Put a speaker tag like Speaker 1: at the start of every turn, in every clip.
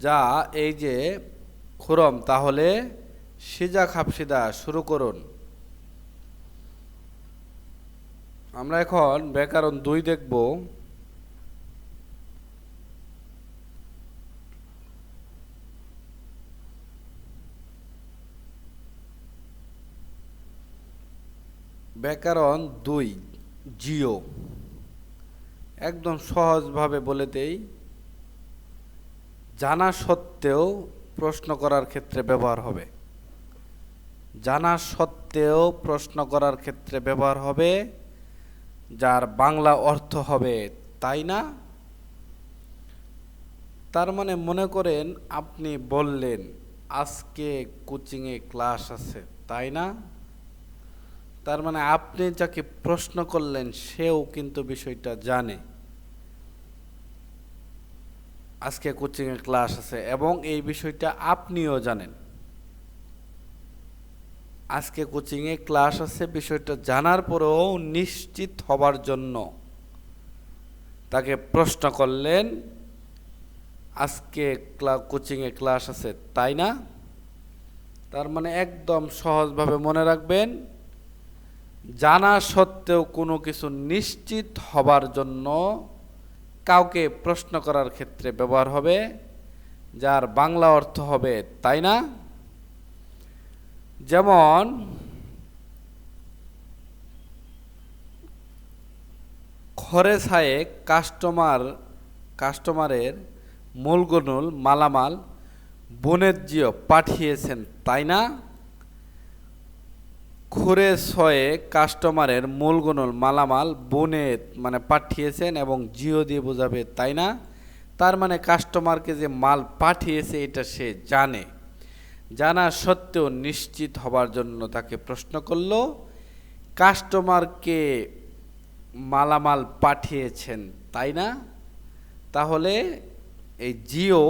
Speaker 1: যা এই যে খুরম, তাহলে সিজা খাপসিদা শুরু করুন। আমরা এখন ব্যাকরণ দুই দেখব। ব্যাকরণ দুই, জিও। একদম সহজভাবে বলে দেই। জানা সত্ত্বেও প্রশ্ন করার ক্ষেত্রে ব্যবহার হবে। জানা সত্ত্বেও প্রশ্ন করার ক্ষেত্রে ব্যবহার হবে, যার বাংলা অর্থ হবে, তাই না? তার মানে মনে করেন আপনি বললেন, আজকে কোচিংয়ে ক্লাস আছে, তাই না? তার মানে আপনি যাকে প্রশ্ন করলেন, সেও কিন্তু বিষয়টা জানে। আজকে কোচিংয়ে ক্লাস আছে এবং এই বিষয়টা আপনিও জানেন। আজকে কোচিংয়ে ক্লাস আছে, বিষয়টা জানার পরেও নিশ্চিত হবার জন্য তাকে প্রশ্ন করলেন, আজকে ক্লা কোচিংয়ে ক্লাস আছে, তাই না? তার মানে একদম সহজভাবে মনে রাখবেন, জানা সত্ত্বেও কোনো কিছু নিশ্চিত হবার জন্য কাউকে প্রশ্ন করার ক্ষেত্রে ব্যবহার হবে, যার বাংলা অর্থ হবে, তাই না? যেমন, খরে ছায়ে কাস্টমার কাস্টমারের মূলগনুল মালামাল বনের জিও পাঠিয়েছেন, তাই না? খুরে ছয়ে কাস্টমারের মূলগনুল মালামাল বনে মানে পাঠিয়েছেন এবং জিও দিয়ে বোঝাবে, তাই না? তার মানে কাস্টমারকে যে মাল পাঠিয়েছে, এটা সে জানে। জানা সত্ত্বেও নিশ্চিত হবার জন্য তাকে প্রশ্ন করল, কাস্টমারকে মালামাল পাঠিয়েছেন, তাই না? তাহলে এই জিও,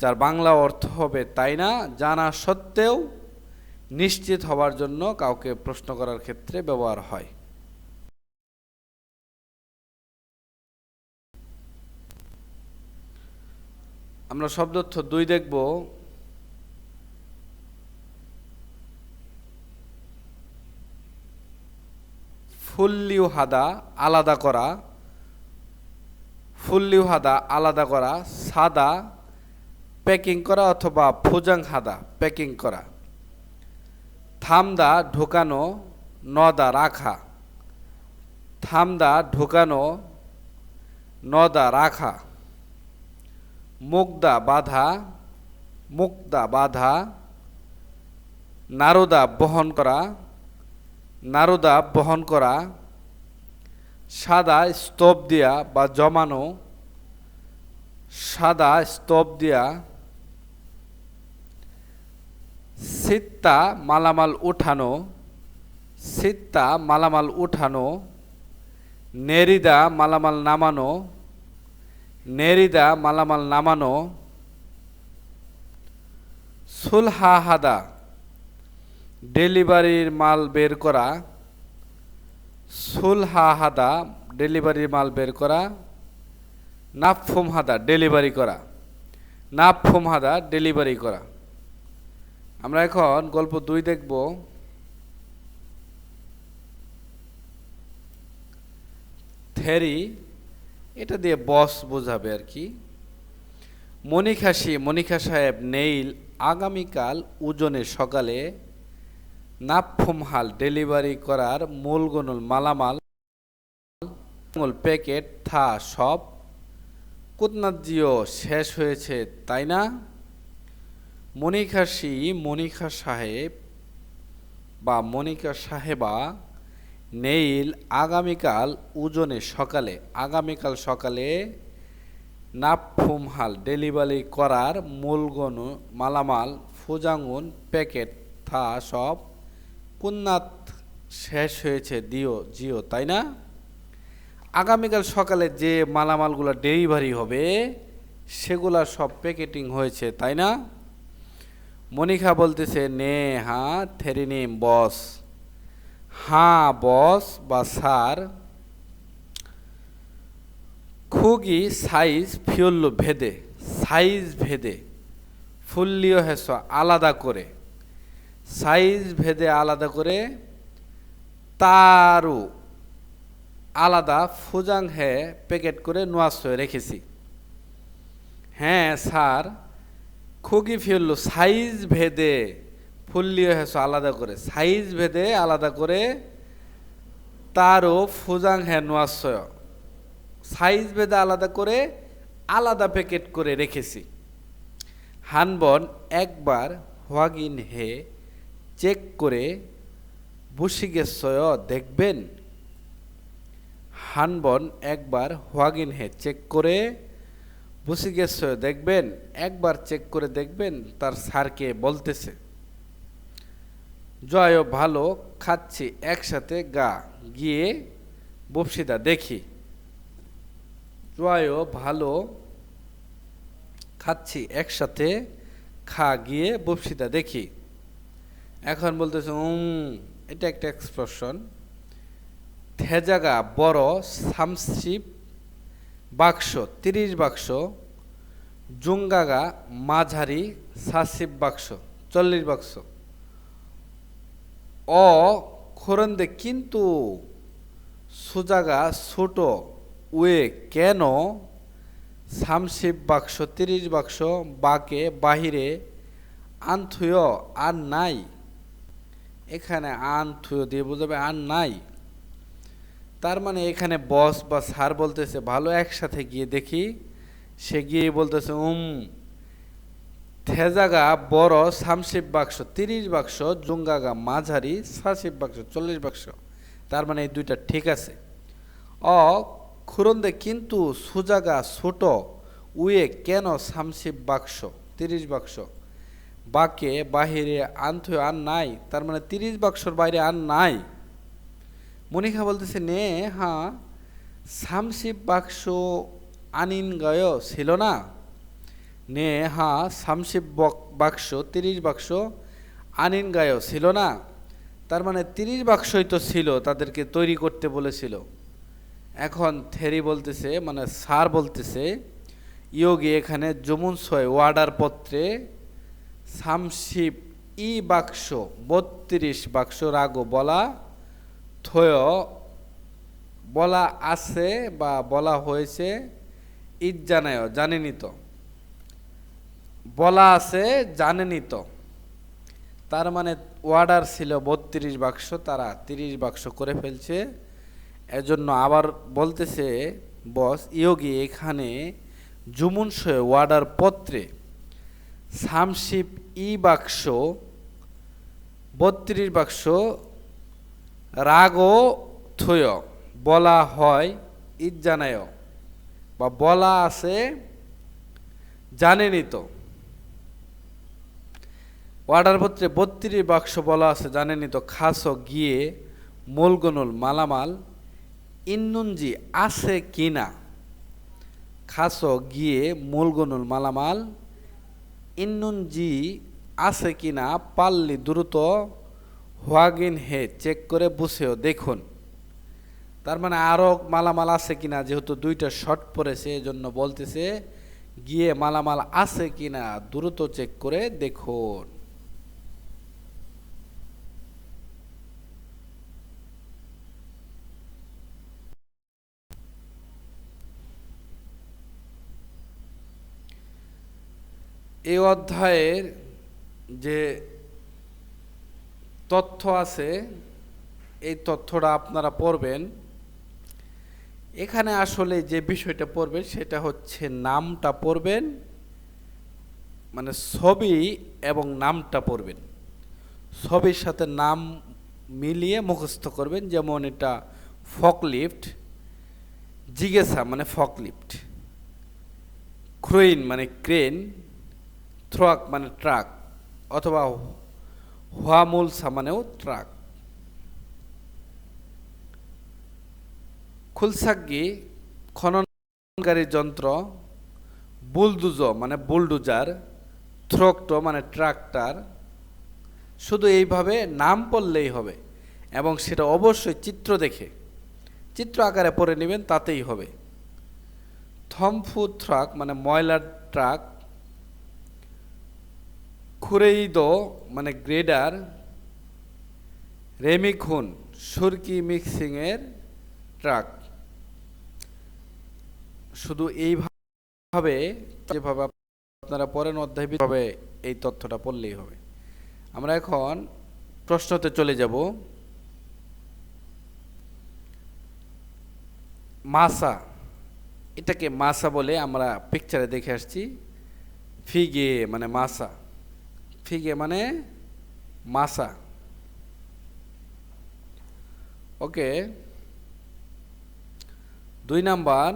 Speaker 1: যার বাংলা অর্থ হবে তাই না, জানা সত্ত্বেও নিশ্চিত হওয়ার জন্য কাউকে প্রশ্ন করার ক্ষেত্রে ব্যবহার হয়। আমরা শব্দর্থ দুই দেখব। ফুল্লিউ হাদা আলাদা করা, ফুল্লিউ হাদা আলাদা করা, সাদা প্যাকিং করা অথবা ফুজাং হাদা প্যাকিং করা। থামদা ঢোকানো, নদা রাখা। থামদা ঢোকানো, নদা রাখা। মুগদা বাধা মুক্তা বাধা। নারদা বহন করা, নারদা বহন করা। সাদা স্তব দিয়া বা জমানো, সাদা স্তব দিয়া সিত্তা মালামাল উঠানো, সিত্তা মালামাল উঠানো, নেরিদা মালামাল নামানো, নেরিদা মালামাল নামানো সুলহা হাদা ডেলিভারির মাল বের করা সুলহা হাদা ডেলিভারির মাল বের করা নাফুম হাদা ডেলিভারি করা নাফুম হাদা ডেলিভারি করা। আমরা এখন গল্প দুই দেখব। থেরি, এটা দিয়ে বস বোঝাবে আর কি। মনিখাসি মনিখা সাহেব, নেইল, আগামীকাল উজনে সকালে নাফুমহাল ডেলিভারি করার মূলগনুল মালামাল মূল প্যাকেট, থা সব কুতনাজিও শেষ হয়েছে, তাই না? মনিখাসি মনিখা সাহেব বা মনিকা সাহেবা নেইল আগামীকাল উজনে সকালে, আগামীকাল সকালে নাফুমহাল ডেলিভারি করার মূলগণ মালামাল, ফুজাঙ্গুন, প্যাকেট, থা সব কুন্নাত শেষ হয়েছে দিও, জিও, তাই না? আগামীকাল সকালে যে মালামালগুলো ডেলিভারি হবে, সেগুলা সব প্যাকেটিং হয়েছে, তাই না? মনিখা বলতেছে, নে হ্যাঁ থেরিনিম বস। হ্যাঁ বস বা সার খুগি সাইজ ফিউল্লো ভেদে, সাইজ ভেদে ফুল্লিও হেস আলাদা করে, সাইজ ভেদে আলাদা করে তারও আলাদা ফুজাং হে প্যাকেট করে নোয়াশয়ে রেখেছি। হ্যাঁ স্যার। খুগি ফেলল সাইজ ভেদে ফুল্লিও হেস আলাদা করে, সাইজ ভেদে আলাদা করে তারও ফুজাং হে নোয়াশয় সাইজ ভেদে আলাদা করে আলাদা প্যাকেট করে রেখেছি। হানবন একবার হোয়াগিন হে চেক করে বুসিগেসয় দেখবেন? হানবন একবার হোয়াগিন হে চেক করে বুসিগেসয় দেখবেন, একবার চেক করে দেখবেন, তার স্যারকে বলতেছে। জয় ভালো খাচ্ছি, একসাথে গা গিয়ে বপসিদা দেখি। জয় ভালো খাচ্ছি, একসাথে খা গিয়ে বপসিদা দেখি। এখন বলতেছে, উম, এটা একটা এক্সপ্রেশন থেজাগা বড় সামসিপ বাক্স, তিরিশ বাক্স। জুঙ্গাগা, মাঝারি সাসিপ বাক্স, চল্লিশ বাক্স। অ, খোরন্দে, কিন্তু সুজাগা, ছোট ওয়ে কেন? সামশিব বাক্স, তিরিশ বাক্স, বাকে, বাহিরে আনথুয় আর নাই। এখানে আনথুয় দিয়ে বোঝাবে, আর নাই। তার মানে এখানে বস বা স্যার বলতেছে, ভালো একসাথে গিয়ে দেখি। সে গিয়ে বলতেছে, উম, থেজাগা, বড় সামসিপ বাক্স, তিরিশ বাক্স, জুঙ্গাগা, মাঝারি সাসিপ বাক্স, চল্লিশ বাক্স। তার মানে এই দুইটা ঠিক আছে। অ, খুরন্দে কিন্তু সুজাগা ছোট, উয়ে কেন সামসিপ বাক্স, তিরিশ বাক্স? বাকে বাহিরে আনথ আর নাই, তার মানে তিরিশ বাক্সর বাইরে আর নাই। মনিখা বলতেছে, নে হ্যাঁ সামসিপ বাক্স আনিন গায় ছিল না। নে হ্যাঁ সামসিপ বাক্স, তিরিশ বাক্স আনিন গায় ছিল না। তার মানে তিরিশ বাক্সই তো ছিল, তাদেরকে তৈরি করতে বলেছিল। এখন থেরি বলতেছে মানে স্যার বলতেছে, ইয়োগি, এখানে যমুন ছয় ওয়ার্ডার পত্রে সামসিপ ই বাক্স, বত্রিশ বাক্স রাগো বলা থয় বলা আছে বা বলা হয়েছে, ঈদ জানায় জানেনি তো। বলা আছে, জানেনি তো। তার মানে ওয়ার্ডার ছিল বত্রিশ বাক্স, তারা তিরিশ বাক্স করে ফেলছে। এজন্য আবার বলতেছে, বস, ইয়োগি এখানে জুমুন জুমুনশয় ওয়ার্ডার পত্রে সামশিপ ই বাক্স, বত্রিশ বাক্স রাগও থয়, বলা হয় ঈদ জানায় বা বলা আছে জানেনি তো ওয়ার্ডার পত্রে বত্রিশ বাক্স বলা আছে জানেনি তো খাস গিয়ে মোলগনুল মালামাল, ইন্নুনজি আছে কি না? খাস গিয়ে মোলগনুল মালামাল, ইন্নুনজি আছে কি না? পাল্লি দ্রুত হোয়াগিন হে, চেক করে বসেও দেখুন। তার মানে আরও মালামাল আছে কিনা, যেহেতু দুইটা শর্ট পড়েছে, এজন্য বলতেছে, গিয়ে মালামাল আছে কিনা, দ্রুত চেক করে দেখুন। এই অধ্যায়ের যে তথ্য আছে, এই তথ্যটা আপনারা পড়বেন। এখানে আসলে যে বিষয়টা পড়বেন, সেটা হচ্ছে নামটা পড়বেন মানে ছবি এবং নামটা পড়বেন। ছবির সাথে নাম মিলিয়ে মুখস্থ করবেন, যেমন এটা ফকলিফট, জিজ্ঞাসা মানে ফকলিফট ক্রেন মানে ক্রেন থ্রক মানে ট্রাক, অথবা হোয়ামুলসা সামানেও ট্রাক খুলসাগ্গি খননকারী যন্ত্র বুলদুজ মানে বুলডুজার থ্রকটো মানে ট্রাক্টর শুধু এইভাবে নাম পড়লেই হবে এবং সেটা অবশ্যই চিত্র দেখে, চিত্র আকারে পড়ে নেবেন তাতেই হবে। থমফু থ্রাক মানে ময়লার ট্রাক খুরেইদ মানে গ্রেডার রেমিখুন সুরকি মিক্সিংয়ের ট্রাক। শুধু এইভাবে, যেভাবে আপনারা পরের অধ্যায়ভাবে এই তথ্যটা পড়লেই হবে। আমরা এখন প্রশ্নতে চলে যাব। মাসা, এটাকে মাসা বলে আমরা পিকচারে দেখে আসছি। ফিগে মানে মাসা। ফিগে মানে মাসা। ওকে, দুই নাম্বার,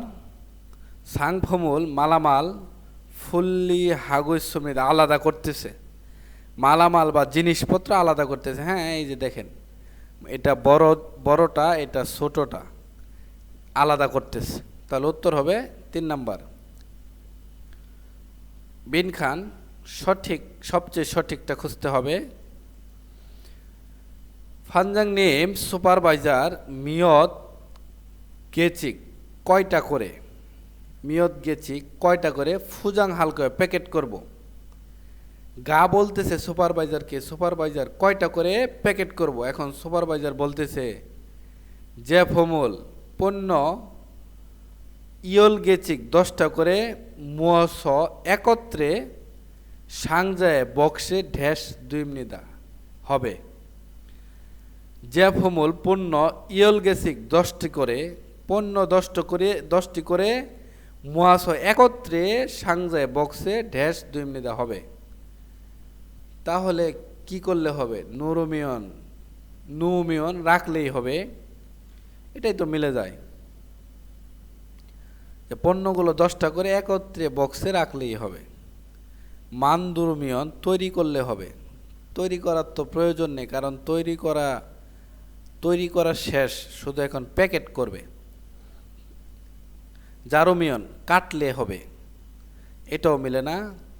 Speaker 1: সাংফমুল, মালামাল ফুল্লি হাগুস সমিত আলাদা করতেছে। মালামাল বা জিনিসপত্র আলাদা করতেছে। হ্যাঁ এই যে দেখেন, এটা বড়, বড়টা, এটা ছোটটা আলাদা করতেছে। তাহলে উত্তর হবে তিন নাম্বার। বিন খান সঠিক, সবচেয়ে সঠিকটা খুঁজতে হবে। ফানজাং নেম সুপারভাইজার মিয়ত গেচিক, কয়টা করে? মিয়ত গেচিক, কয়টা করে? ফুজাং হালকা প্যাকেট করব। গা বলতেছে সুপারভাইজারকে, সুপারভাইজার, কয়টা করে প্যাকেট করব? এখন সুপারভাইজার বলতেছে যে ফমুল পণ্য ইয়ল গেচিক, দশটা করে মস একত্রে সাংজায় বক্সে ঢ্যাস দুই মিনিদা। হবে। জ্যাফমূল পণ্য ইয়ল গেসিক দশটি করে, পণ্য দশটি করে দশটি করে মহাশ একত্রে সাংজায় বক্সে ঢ্যাস দুই মিনিদা হবে। তাহলে কি করলে হবে? নুরোমিয়ন, নুমিয়ন রাখলেই হবে। এটাই তো মিলে যায়। যে পণ্যগুলো দশটা করে একত্রে বক্সে রাখলেই হবে। মানদুরমিয়ন তৈরি করলে হবে। তৈরি করার তো প্রয়োজন নেই, কারণ তৈরি করা তৈরি করা শেষ শুধু এখন প্যাকেট করবে। জারোমিয়ন কাটলে হবে, এটাও মিলে না,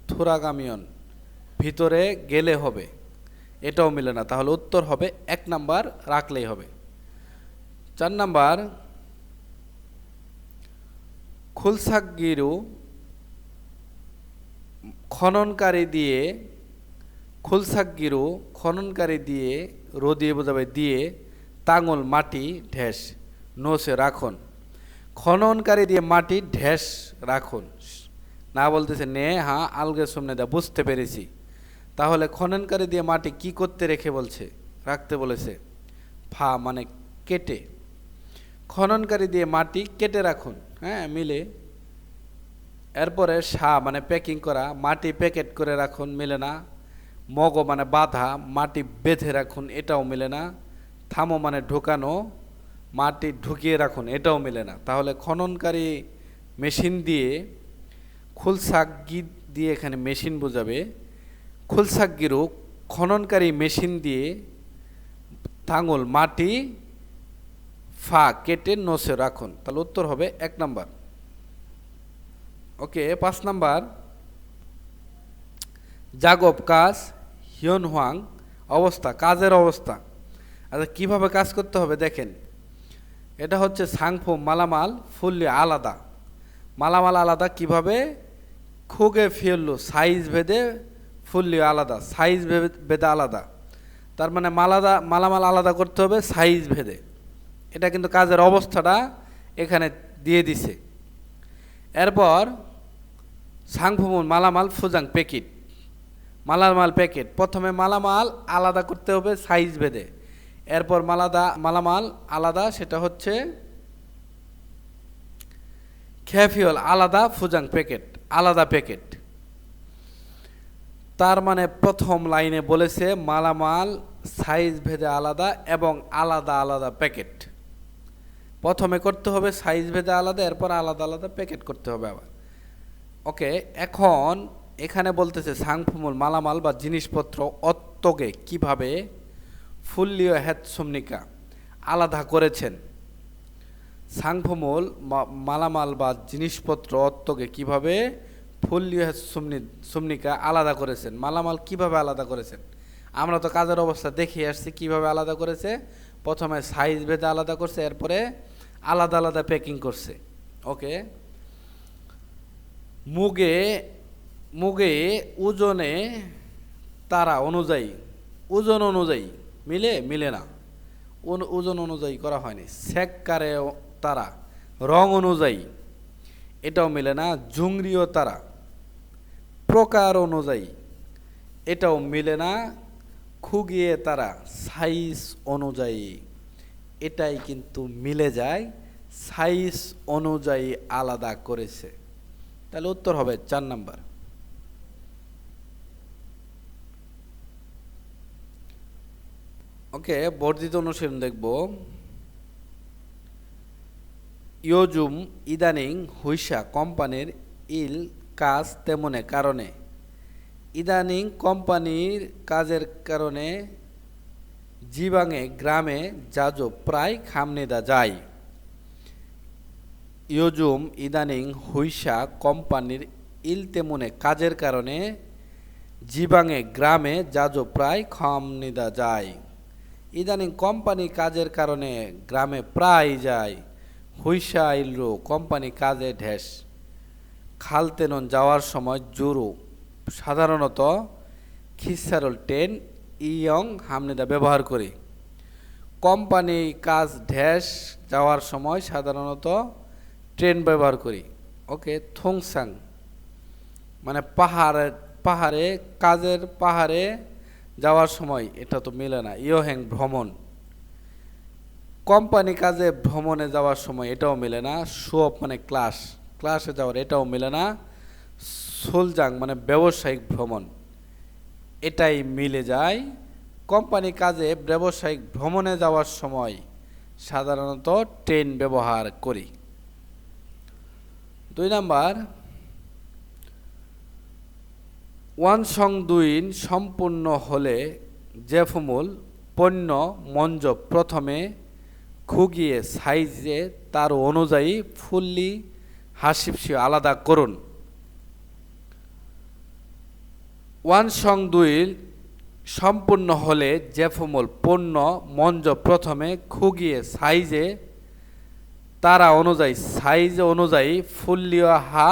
Speaker 1: থুরাগামিয়ন ভিতরে গেলে হবে, এটাও মিলে না, তাহলে উত্তর হবে এক নাম্বার রাখলেই হবে। চার নাম্বার, খুলসাগিরু খননকারী দিয়ে, খুলসাগিরু খননকারী দিয়ে রো দিয়ে বোঝাবে দিয়ে, তাঙল মাটি ঢেস, নোসে রাখুন। খননকারী দিয়ে মাটি ঢেস রাখুন। না বলতেছে, নে হ্যাঁ আলগে সামনে দা, বুঝতে পেরেছি। তাহলে খননকারী দিয়ে মাটি কি করতে রেখে বলছে? রাখতে বলেছে, ফা মানে কেটে। খননকারী দিয়ে মাটি কেটে রাখুন হ্যাঁ মিলে এরপরে সা মানে প্যাকিং করা, মাটি প্যাকেট করে রাখুন, মিলে না। মগ মানে বাঁধা, মাটি বেঁধে রাখুন, এটাও মিলে না। থামো মানে ঢোকানো, মাটি ঢুকিয়ে রাখুন, এটাও মিলে না। তাহলে খননকারী মেশিন দিয়ে খুলসাগি দিয়ে এখানে মেশিন বোঝাবে। খুলসাগিরও খননকারী মেশিন দিয়ে থাঙল মাটি, ফা কেটে নসে রাখুন। তাহলে উত্তর হবে এক নাম্বার। ওকে, পাঁচ নাম্বার। জাগব, কাজ হিয়ন হোয়াং, অবস্থা, কাজের অবস্থা। আচ্ছা কীভাবে কাজ করতে হবে? দেখেন, এটা হচ্ছে সাংফো, মালামাল ফুললি আলাদা। মালামাল আলাদা কীভাবে? খুগে ফেলল, সাইজ ভেদে ফুললি আলাদা, সাইজ ভেদে আলাদা। তার মানে মালাদা, মালামাল আলাদা করতে হবে সাইজ ভেদে। এটা কিন্তু কাজের অবস্থাটা এখানে দিয়ে দিছে। এরপর সাংফুমুন মালামাল, ফুজাং, প্যাকেট। মালামাল, প্যাকেট। প্রথমে মালামাল আলাদা করতে হবে সাইজ ভেদে। এরপর মালাদা, মালামাল আলাদা, সেটা হচ্ছে খ্যাফিওল আলাদা, ফুজাং, প্যাকেট, আলাদা প্যাকেট। তার মানে প্রথম লাইনে বলেছে মালামাল সাইজ ভেদে আলাদা এবং আলাদা আলাদা প্যাকেট। প্রথমে করতে হবে সাইজ ভেদে আলাদা, এরপর আলাদা আলাদা প্যাকেট করতে হবে আবার। ওকে এখন এখানে বলতেছে সাংফুমুল মালামাল বা জিনিসপত্র অত্তকে কীভাবে ফুল্লিও হ্যাতসমনিকা আলাদা করেছেন? সাংফুমুল মালামাল বা জিনিসপত্র অত্তকে কীভাবে ফুল্লিও হ্যাতসমনি সমনিকা আলাদা করেছেন? মালামাল কীভাবে আলাদা করেছেন? আমরা তো কাজের অবস্থা দেখে আসছি কীভাবে আলাদা করেছে। প্রথমে সাইজ ভেদে আলাদা করছে, এরপরে আলাদা আলাদা প্যাকিং করছে। ওকে মুগে মুগে ওজনে তারা অনুযায়ী, ওজন অনুযায়ী, মিলে মিলে না। ওজন অনুযায়ী করা হয়নি। সেক্কারে তারা, রং অনুযায়ী, এটাও মিলে না। জুংরিও তারা, প্রকার অনুযায়ী, এটাও মিলে না। খুগিয়ে তারা সাইজ অনুযায়ী। এটাই কিন্তু মিলে যায় সাইজ অনুযায়ী আলাদা করেছে। তাহলে উত্তর হবে চার নাম্বার। ওকে, বর্ধিত অনুশীলন দেখব। ইয়োজুম, ইদানিং হুইসা কোম্পানির ইল কাজ তেমনে কারণে। ইদানিং কোম্পানির কাজের কারণে জিবাঙে গ্রামে যাজো প্রায় খামনিদা যায়। ইয়োজুম ইদানিং হুইসা কোম্পানির ইল তেমনে কাজের কারণে জিবাঙে গ্রামে যাজো প্রায় খামনিদা যায়। ইদানিং কোম্পানি কাজের কারণে গ্রামে প্রায় যায়। হুইসা ইলরো কোম্পানি কাজে ঢেস। খালতেনন যাওয়ার সময় জোরো। সাধারণত খিসারল টেন ইয়ং হামনিদা ব্যবহার করি। কোম্পানি কাজ ঢেস যাওয়ার সময় সাধারণত ট্রেন ব্যবহার করি। ওকে, থংসাং। মানে পাহাড়ে পাহাড়ে, কাজের পাহাড়ে যাওয়ার সময় এটা তো মিলে না ইয়োহ্যাং ভ্রমণ। কোম্পানি কাজে ভ্রমণে যাওয়ার সময় এটাও মিলে না শোপ মানে ক্লাস। ক্লাসে যাওয়ার এটাও মিলে না, সোলজাং মানে ব্যবসায়িক ভ্রমণ। এটাই মিলে যায়। কোম্পানি কাজে ব্যবসায়িক ভ্রমণে যাওয়ার সময় সাধারণত ট্রেন ব্যবহার করি। দুই নাম্বার ওয়ান সং দুইন সম্পূর্ণ হলে জেফমুল পণ্য মঞ্জ প্রথমে খুগিয়ে সাইজে তার অনুযায়ী ফুললি হাসিপসি আলাদা করুন। ওয়ান সং দুই সম্পূর্ণ হলে জেফমুল পণ্য মঞ্জ প্রথমে খুগিয়ে সাইজে, তারা অনুযায়ী, সাইজ অনুযায়ী ফুল্লীয় হা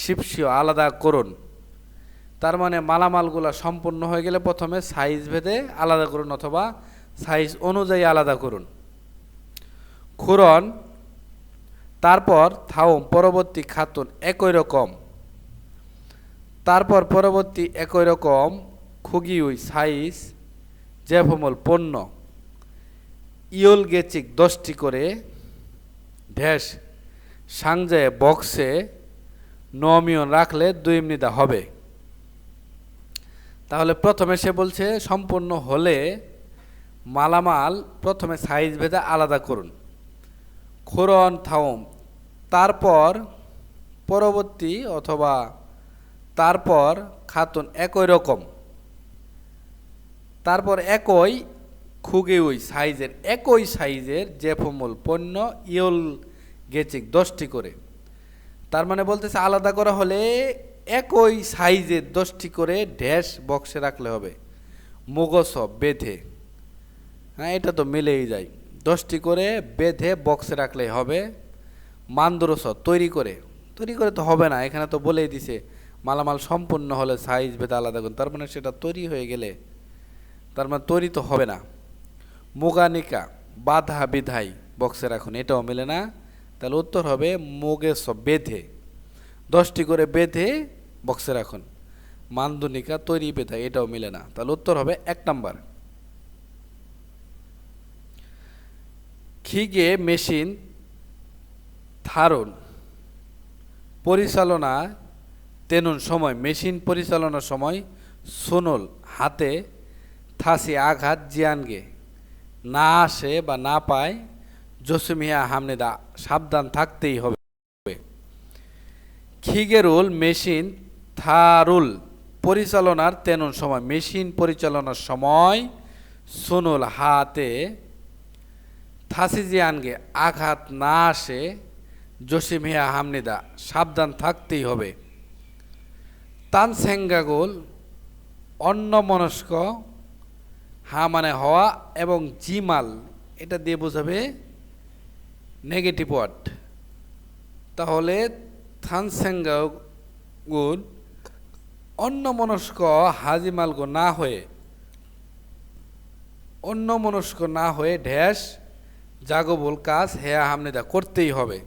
Speaker 1: শিপসিও আলাদা করুন। তার মানে মালামালগুলো সম্পূর্ণ হয়ে গেলে প্রথমে সাইজ ভেদে আলাদা করুন অথবা সাইজ অনুযায়ী আলাদা করুন। খুরন তারপর থাউম, পরবর্তী খাতুন একই রকম। তারপর পরবর্তী একই রকম খুগিউই, সাইজ জেফমল পণ্য। ইয়ল গেচিক দশটি করে ঢ্যাস সাংজায় বক্সে নমিয়ন রাখলে দুই মিনিদা হবে। তাহলে প্রথমে সে বলছে, সম্পূর্ণ হলে মালামাল প্রথমে সাইজ ভেদে আলাদা করুন। খোরন থাউম। তারপর পরবর্তী অথবা তারপর খাতুন একই রকম। তারপর একই খুগে ওই সাইজের, একই সাইজের জেফমূল পণ্য ইয়ল গেচিক দশটি করে। তার মানে বলতেছে আলাদা করা হলে একই সাইজের দশটি করে ড্যাশ বক্সে রাখলে হবে। মুগস বেঁধে। হ্যাঁ এটা তো মিলেই যায়। দশটি করে বেঁধে বক্সে রাখলেই হবে। মান্দরস তৈরি করে। তৈরি করে তো হবে না, এখানে তো বলেই দিছে। মালামাল সম্পূর্ণ হলে সাইজ, ভেদে আলাদা করুন। তার মানে সেটা তৈরি হয়ে গেলে তার মানে তৈরি তো হবে না। মুগানিকা, বাধা বিধাই বক্সে রাখুন এটাও মেলে না। তাহলে উত্তর হবে মুগে সব বেঁধে। দশটি করে বেঁধে বক্সে রাখুন মান্দুনিকা, তৈরি বেঁধা এটাও মিলে না। তাহলে উত্তর হবে এক নাম্বার। খিগে মেশিন ধারণ পরিচালনা তেনুন সময়, মেশিন পরিচালনার সময় সোনল হাতে থাসি আঘাত জিয়ানগে না আসে বা না পায় জসিমিয়া হামনেদা, সাবধান থাকতেই হবে। খিগেরুল মেশিন থারুল পরিচালনার তেনুন সময়, মেশিন পরিচালনার সময় সোনুল হাতে থাসি থাসিজিয়ানকে আঘাত না আসে জসিমিয়া হামনিদা, সাবধান থাকতেই হবে। তানসেঙ্গাগুল অন্যমনস্ক হা মানে হওয়া এবং জিমাল, এটা দিয়ে বোঝাবে নেগেটিভ ওয়ার্ড তাহলে থানসেঙ্গাগুল অন্য মনস্ক হাজি মালগো না হয়ে অন্য মনস্ক না হয়ে ঢ্যাস জাগবুল কাজ, হেয়া হামনেদা করতেই হবে।